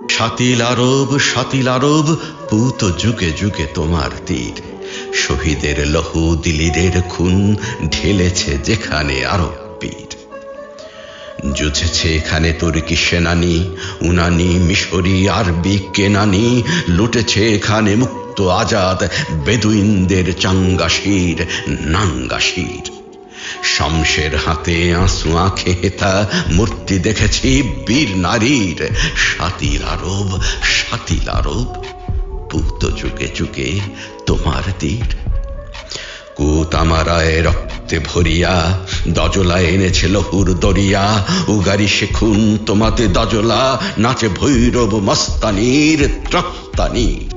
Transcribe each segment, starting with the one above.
সাতিল আরব সাতিল আরব, পুত যুগে যুগে তোমার তীর। শহীদের লহু দিলিরের খুন ঢেলেছে যেখানে আরব বীর যুঝেছে এখানে তুর্কি সেনানি, উনানি, মিশরি, আরবি কেনানি, লুটেছে এখানে মুক্ত আজাদ, বেদুইনদের চাঙ্গাশির, নাঙ্গাশির। শমশের হাতে আঁসু আঁখে হেতা মূর্তি দেখেছি বীর নারীর। সাতিল আরব সাতিল আরব, পুত যুগে যুগে তোমার তীর। কুতামারায় রক্তে ভরিয়া দজলা এনেছে লহুর দরিয়া। উগারি শেখুন তোমাতে দজলা, নাচে ভৈরব মস্তানির ত্রক্তানির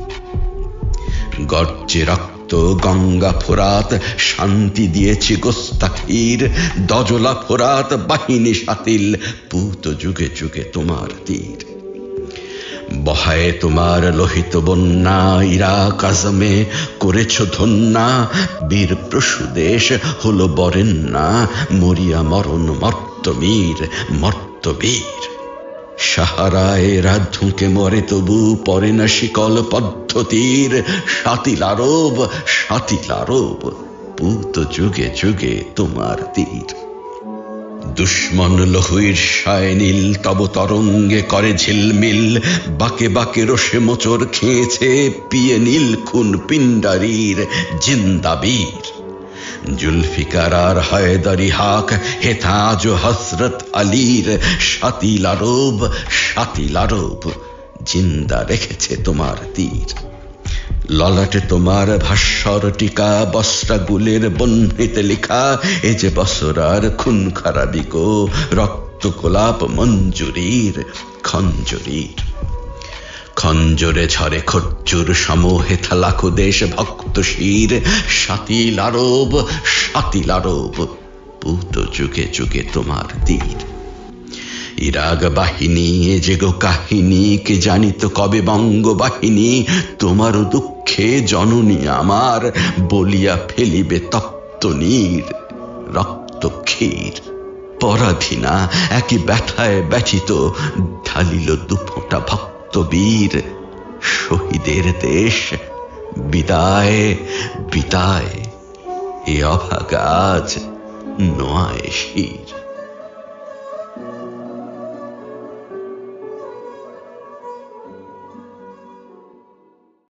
গর্জে রক্ত গঙ্গা ফোরাত শান্তি দিয়েছি গোস্তাখির। দজলা ফোরাত বাহিনী সাতিল পুত যুগে যুগে তোমার তীর। বহায় তোমার লোহিত বন্যা ইরাক আজমে করেছ ধন্যা, বীর প্রসুদেশ হলো বরেন্যা মরিয়া মরণ মর্তবীর মর্তবীর সাহারায় রাত ধুঁকে মরে তবু পরে না শিকল পদ্ধতির। সাতিল আরব সাতিল আরব পুত যুগে যুগে তোমার তীর। দুশ্মন লহুইর সায়নীল তব তরঙ্গে করে ঝিলমিল। বাকে বাকে রসে মোচর খেয়েছে পিয়ে নীল খুন পিণ্ডারির জিন্দাবীর। জুলফিকার আর হায়দারি হাক হেতাজ হসরত আলীর সাতিল আরব সাতিল আরব জিন্দা রেখেছে তোমার তীর। ললাটে তোমার ভাস্বর টিকা, বস্ত্রাগুলের বহ্নিতে লেখা, এ যে বসরার খুন খারাপি গো রক্ত কোলাপ মঞ্জুরির, খঞ্জুরির। খঞ্জরে ঝরে খচ্চুর সমহে থালাকো দেশ ভক্ত শির। সাতিল আরব সাতিল আরব পুত যুগে যুগে তোমার তীর। ইরাগ বাহিনী এ যে গো কাহিনী, কে জানিত কবে বঙ্গ বাহিনী তোমার দুঃখে জননী আমার, বলিয়া ফেলিবে তপ্ত নীর। রক্ত ক্ষীর, পরাধীনা, একই ব্যথায় ব্যথিত, ঢালিল দুফোঁটা ভক্ত বীর শহীদের দেশ বিদায় বিদায়। এ অভাগাজ নয় শির।